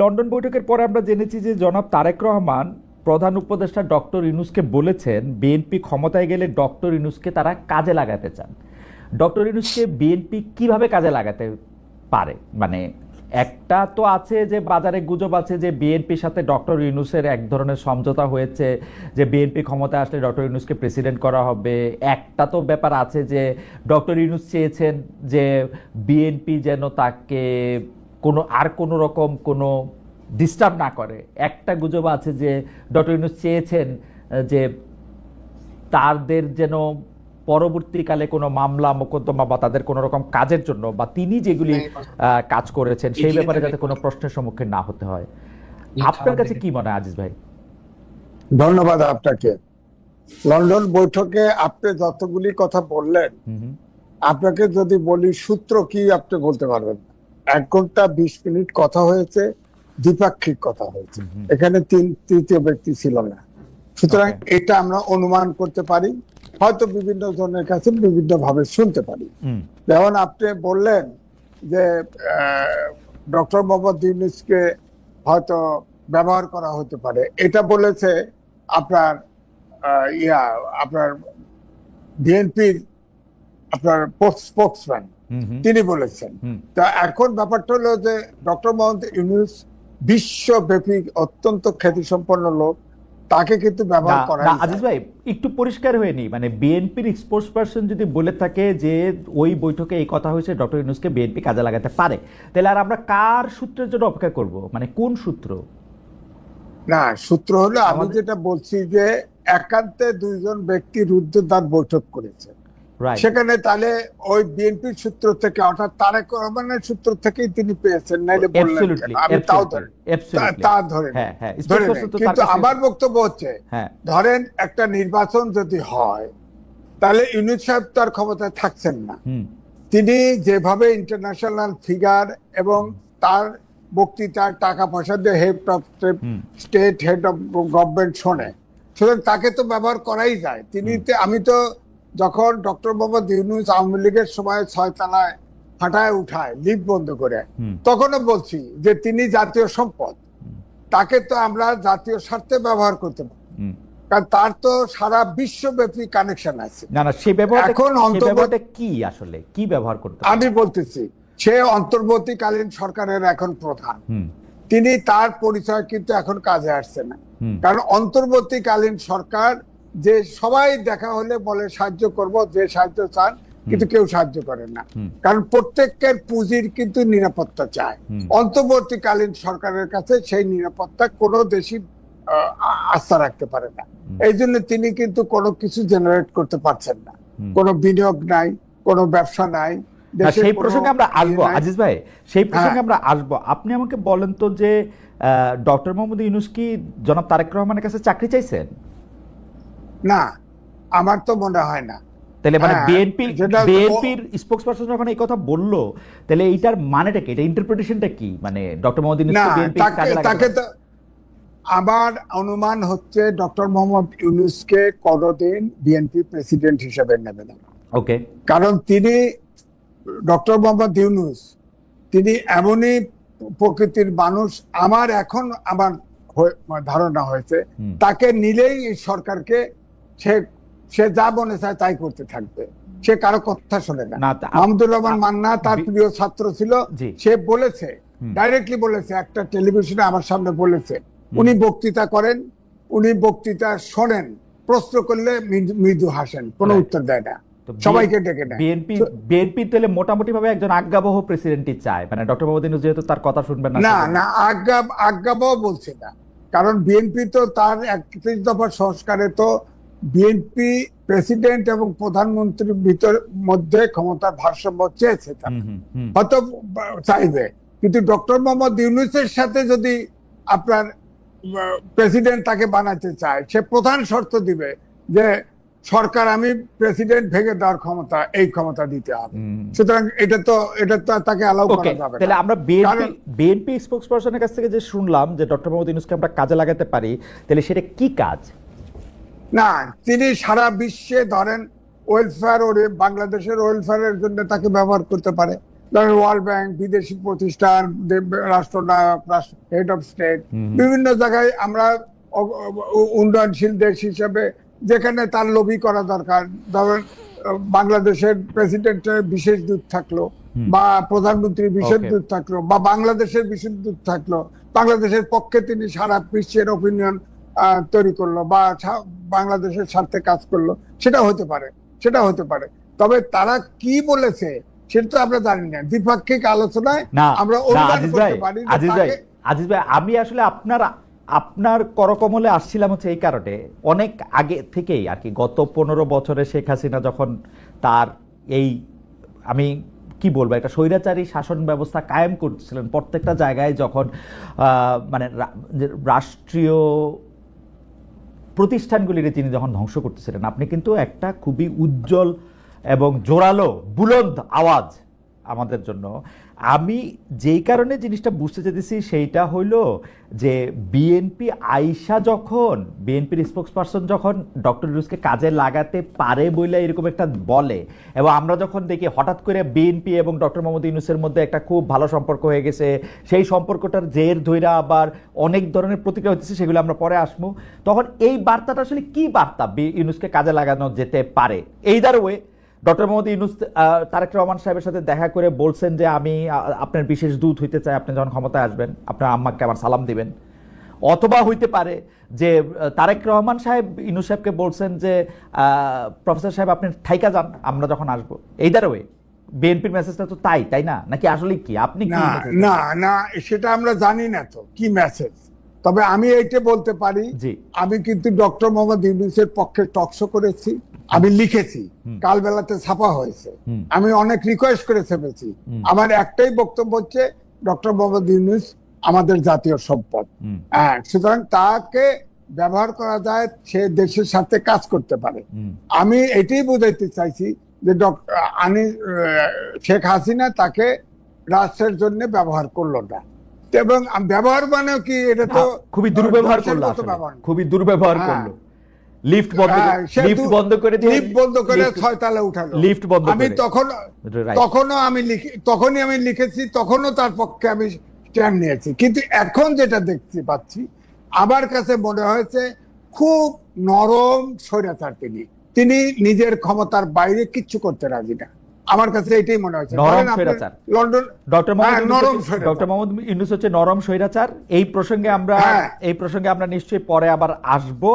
London বৈঠকের পরে আমরা জেনেছি যে জনাব তারেক রহমান প্রধান উপদেষ্টা ডক্টর ইনুসকে বলেছেন, বিএনপি ক্ষমতায় গেলে ডক্টর ইনুসকে তারা কাজে লাগাতে চান। ডক্টর ইনুসকে বিএনপি কীভাবে কাজে লাগাতে পারে? মানে একটা তো আছে যে বাজারে গুজব আছে যে বিএনপির সাথে ডক্টর ইউনুসের এক ধরনের সমঝোতা হয়েছে, যে বিএনপি ক্ষমতায় আসলে ডক্টর ইউনুসকে প্রেসিডেন্ট করা হবে। একটা তো ব্যাপার আছে যে ডক্টর ইউনুস চেয়েছেন যে বিএনপি যেন তাকে কোনো আর কোনো রকম কোনো ডিস্টার্ব না করে। একটা গুজব আছে যে ডক্টর ইউনুস চেয়েছেন যে তাদের যেন পরবর্তীকালে কোনো মামলা মোকদ্দমা বা তাদের কোনো রকম কাজের জন্য বা তিনি যেগুলি কাজ করেছেন সেই ব্যাপারে যাতে কোনো প্রশ্নের সম্মুখীন না হতে হয়। আপনার কাছে কি মনে হয় আজিজ ভাই? ধন্যবাদ আপনাকে। লন্ডন বৈঠকে আপনি যতগুলি কথা বললেন আপনাকে যদি বলি সূত্র কি আপনি বলতে পারবেন? না। এক ঘণ্টা বিশ মিনিট কথা হয়েছে দ্বিপাক্ষিক কথা হয়েছে। এখানে তিন তৃতীয় ব্যক্তি ছিল না। সুতরাং এটা আমরা অনুমান করতে পারি হয়তো বিভিন্ন জনের কাছে বিভিন্ন ভাবে শুনতে পারি। যেমন আপনি বললেন যে ডক্টর মোহাম্মদ ইউনুসকে হয়তো ব্যবহার করা হতে পারে। এটা বলেছে আপনার ইয়া আপনার বিএনপির আপনার স্পোক্সম্যান। তিনি বলেছেন। তা এখন ব্যাপারটা হলো যে ডক্টর মোহাম্মদ ইউনুস বিশ্বব্যাপী অত্যন্ত খ্যাতিসম্পন্ন লোক। তাকে কিন্তু ব্যবহার করা না, আজিজ ভাই একটু পরিষ্কার হয়নি মানে বিএনপির স্পোর্টস পার্সন যদি বলে থাকে যে ওই বৈঠকে এই কথা হয়েছে ডক্টর ইউনুসকে বিএনপি কাজে লাগাতে পারে। তাহলে আর আমরা কার সূত্রের জন্য অপেক্ষা করব? মানে কোন সূত্র? না সূত্র হলো আমি যেটা বলছি যে একান্তে দুইজন ব্যক্তি রুদ্ধদ্বার বৈঠক করেছে। সেখানে তাহলে ওই বিএনপির সূত্র থেকে অর্থাৎ তারেক রহমানের সূত্র থেকেই তিনি পেয়েছেন নাইলে বললেন আমি তাও ধরি তা- অ্যাবসলিউটলি তা ধরে নিই। হ্যাঁ হ্যাঁ কিন্তু আমার বক্তব্য হচ্ছে হ্যাঁ। ধরেন একটা নির্বাচন যদি হয় তাহলে ইউনুস সাহেব তার ক্ষমতায় থাকছেন না। তিনি যেভাবে ইন্টারন্যাশনাল ফিগার এবং তার বক্তৃতার টাকা পয়সা দিয়ে head of state head of government শোনে সুতরাং তাকে তো ব্যবহার করাই যায়। তিনি আমি তো যখন ডক্টর মোহাম্মদ ইউনুস আওয়ামী লীগের সময় ছয়তলায় হাঁটায় উঠায় লিফট বন্ধ করে তখনও বলছি যে তিনি জাতীয় সম্পদ। তাকে তো আমরা জাতীয় স্বার্থে ব্যবহার করতে পারি। কারণ তার তো সারা বিশ্বব্যাপী কানেকশন আছে। না না সেই ব্যবহারটা এখন অন্তর্বর্তী- কি আসলে? কি ব্যবহার করতে আমি বলতেছি সে অন্তর্বর্তীকালীন সরকারের এখন প্রধান। তিনি তার পরিচয় কিন্তু এখন কাজে আসছে না। কারণ অন্তর্বর্তীকালীন সরকার যে সবাই দেখা হলে বলে সাহায্য করব যে সাহায্য চান। কিন্তু কেউ সাহায্য করে না। কারণ প্রত্যেকের পুঁজির কিন্তু নিরাপত্তা চায় অন্তর্বর্তীকালীন সরকারের কাছে সেই নিরাপত্তা কোনো দেশই আস্থা রাখতে পারে না। এই জন্য তিনি কিন্তু কোনো কিছু জেনারেট করতে পারছেন না। কোনো বিনিয়োগ নাই কোনো ব্যবসা নাই। সেই প্রসঙ্গে আমরা ইয়ে আসব আজিজ ভাই সেই প্রসঙ্গে হ্যাঁ। আমরা আসব। আপনি আমাকে বলেন তো যে ডক্টর মোহাম্মদ ইউনুস কি জনাব তারেক রহমানের কাছে চাকরি চাইছেন? না আমার তো মনে হয় না। তাহলে মানে বিএনপি বিএনপির স্পোক্স পারসন যখন এই কথা বলল তাহলে এইটার মানেটা কি? এটা ইন্টারপ্রিটেশনটা কি? মানে ডক্টর মোহাম্মদ ইউনুস বিএনপি তাকে? তো আমার অনুমান হচ্ছে ডক্টর মোহাম্মদ ইউনুসকে কোনোদিন বিএনপি প্রেসিডেন্ট হিসেবে নেবে না। ওকে কারণ তিনি ডক্টর মোহাম্মদ ইউনুস তিনি এমনই প্রকৃতির মানুষ আমার এখন আমার ধারণা হয়েছে তাকে নিলেই সরকারকে সে সে যা মনে চায় তাই করতে থাকবে। সে কারও কথা শোনে না। মাহমুদুর রহমান মান্না তার প্রিয় ছাত্র ছিল। সে বলেছে ডাইরেক্টলি বলেছে একটা টেলিভিশনে আমার সামনে বলেছে। উনি বক্তৃতা করেন উনি বক্তৃতা শোনেন প্রশ্ন করলে মৃদু- হাসেন কোনো উত্তর দেয় না। সবাইকে ডেকে নেয়। বিএনপি বিএনপি তাহলে মোটামুটি ভাবে একজন আজ্ঞাবহ প্রেসিডেন্টই চায়। মানে ডক্টর মোহাম্মদ যেহেতু তার কথা শুনবেন না না। না। আজ্ঞা আজ্ঞাবাও বলছে না। কারণ বিএনপি তো তার একত্রিশ দফা সংস্কারে তো বিএনপি প্রেসিডেন্ট এবং প্রধানমন্ত্রীর ভিতর মধ্যে ক্ষমতার ভারসাম্য চেয়েছে তারা। হয়তো চাইবে। কিন্তু ডক্টর মোহাম্মদ ইউনুসের সাথে যদি আপনার প্রেসিডেন্ট তাকে বানাতে চায় সে প্রধান শর্ত দিবে যে সরকার আমি প্রেসিডেন্ট ভেঙে দেওয়ার ক্ষমতা এই ক্ষমতা দিতে হবে। সুতরাং এটা তো এটা তো তাকে অ্যালাউ করা যাবে তাহলে আমরা বিএনপি বিএনপি স্পোক্স পার্সনের কাছ থেকে যে শুনলাম যে ডক্টর মোহাম্মদ ইউনুসকে আমরা কাজে লাগাতে পারি তাহলে সেটা কি কাজ? না তিনি সারা বিশ্বে ধরেন ওয়েলফেয়ার ওরে বাংলাদেশের ওয়েলফেয়ারের জন্য তাকে ব্যবহার করতে পারে। ধরেন ওয়ার্ল্ড ব্যাংক বিদেশি প্রতিষ্ঠান রাষ্ট্রনায়ক হেড অফ স্টেট বিভিন্ন জায়গায় আমরা উন্নয়নশীল দেশ হিসেবে যেখানে তার লবি করা দরকার। ধরেন বাংলাদেশের প্রেসিডেন্টের বিশেষ দূত থাকল বা প্রধানমন্ত্রীর বিশেষ. দূত থাকল বা বাংলাদেশের বিশেষ দূত থাকল। বাংলাদেশের পক্ষে তিনি সারা বিশ্বের ওপিনিয়ন তৈরি করল বা বাংলাদেশের স্বার্থে কাজ করল সেটা হতে পারে সেটা হতে পারে। তবে তারা কি বলেছে সেটা তো আমরা জানি না। দ্বিপাক্ষিক আলোচনায় আমরা আজিজ ভাই আজিজ আমি আসলে আপনার আপনার করকমলে আসছিলাম হচ্ছে এই কারণে। অনেক আগে থেকেই আর কি গত পনেরো বছরে শেখ হাসিনা যখন তার এই আমি কি বলব একটা স্বৈরাচারী শাসন ব্যবস্থা কায়েম করছিলেন প্রত্যেকটা জায়গায় যখন আহ, মানে রাষ্ট্রীয় প্রতিষ্ঠানগুলির তিনি যখন ধ্বংস করতেছিলেন আপনি কিন্তু একটা খুবই উজ্জ্বল এবং জোরালো বুলন্দ আওয়াজ আমাদের জন্য। আমি যেই কারণে জিনিসটা বুঝতে চেয়েছি সেইটা হইল যে বিএনপি আইসা যখন বিএনপির স্পোক্স পার্সন যখন ডক্টর ইউনুসকে কাজে লাগাতে পারে বলে এরকম একটা বলে, এবং আমরা যখন দেখি হঠাৎ করে বিএনপি এবং ডক্টর মোহাম্মদ ইউনুসের মধ্যে একটা খুব ভালো সম্পর্ক হয়ে গেছে, সেই সম্পর্কটার জের ধৈরা আবার অনেক ধরনের প্রতিক্রিয়া হচ্ছে সেগুলো আমরা পরে আসব। তখন এই বার্তাটা আসলে কি বার্তা ইউনুসকে কাজে লাগানো যেতে পারে? এই either way doctor Mohammad Yunus Tarek Rahman সাহেবের সাথে দেখা করে বলছেন যে আমি আপনার বিশেষ দূত হইতে চাই আপনি যখন ক্ষমতায় আসবেন আপনার আম্মাকে আমার সালাম দিবেন। অথবা হইতে পারে যে তারেক রহমান সাহেব ইউনুস সাহেবকে বলছেন যে প্রফেসর সাহেব আপনি ঠাইকা যান আমরা যখন আসব। এই ওয়ে বিএনপির মেসেজটা তো তাই তাই না? নাকি আসলে কি? আপনি কি না না সেটা আমরা জানি না তো কি মেসেজ তবে আমি এইটা বলতে পারি। আমি কিন্তু ডক্টর মোহাম্মদ ইউনুসের পক্ষে টকশো করেছি। আমি লিখেছি। কাল বেলাতে ছাপা হয়েছে। আমি অনেক রিকোয়েস্ট করে ছেপেছি। আমার একটাই বক্তব্য হচ্ছে ডক্টর মোহাম্মদ ইউনুস আমাদের জাতীয় সম্পদ। হ্যাঁ সুতরাং তাকে ব্যবহার করা যায় সে দেশের সাথে কাজ করতে পারে। আমি এটাই বোঝাইতে চাইছি যে আনি শেখ হাসিনা তাকে রাষ্ট্রের জন্য ব্যবহার করল না। এবং ব্যবহার মানে কি এটা তো খুবই দুর্ব্যবহার করল। খুবই দুর্ব্যবহার হ্যাঁ। করল। লিফট বন্ধ হ্যাঁ, লিফট বন্ধ করে দিয়ে লিফট বন্ধ করে ছয় তালে উঠালো। লিফট বন্ধ আমি তখন তখনও আমি তখনই আমি লিখেছি তখনও তার পক্ষে আমি স্ট্যান্ড নিয়েছি। কিন্তু এখন যেটা দেখতে পাচ্ছি আমার কাছে মনে হয়েছে খুব নরম স্বৈরাচার তিনি। তিনি নিজের ক্ষমতার বাইরে কিচ্ছু করতে রাজি না। আমার কাছে এটাই মনে হয়েছে। নরম স্বৈরাচার। লন্ডন ডক্টর মোহাম্মদ হ্যাঁ, নরম হচ্ছে- ডক্টর মোহাম্মদ ইউনুস হচ্ছে নরম স্বৈরাচার। এই প্রসঙ্গে আমরা হ্যাঁ। এই প্রসঙ্গে আমরা নিশ্চয়ই পরে আবার আসব।